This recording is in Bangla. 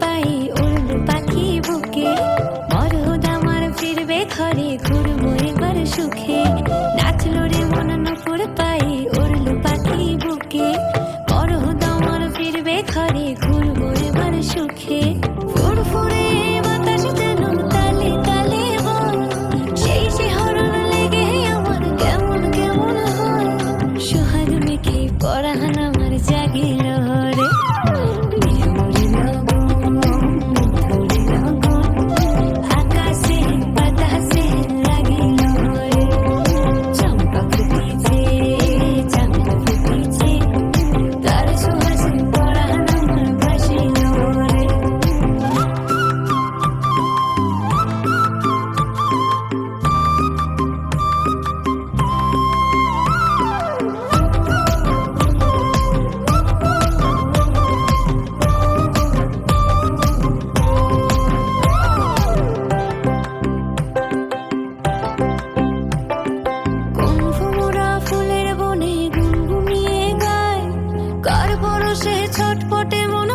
পাই উড়ল পাখি বুকে। বড় আমার ফিরবে ঘরে, ঘুরবো এবার সুখে। নাচলো রে মন নুপুর পাই উড়ল পাখি বুকে। বড় আমার ফিরবে ঘরে, ঘুরবো এবার সুখে। ফুরফুরে বাতাস যেন তালে তালে হয়। সেই শিহরণ লেগে আমার কেমন কেমন হয়। সোহাগ মেখে পরাহান আমার জাগিল রে what they want.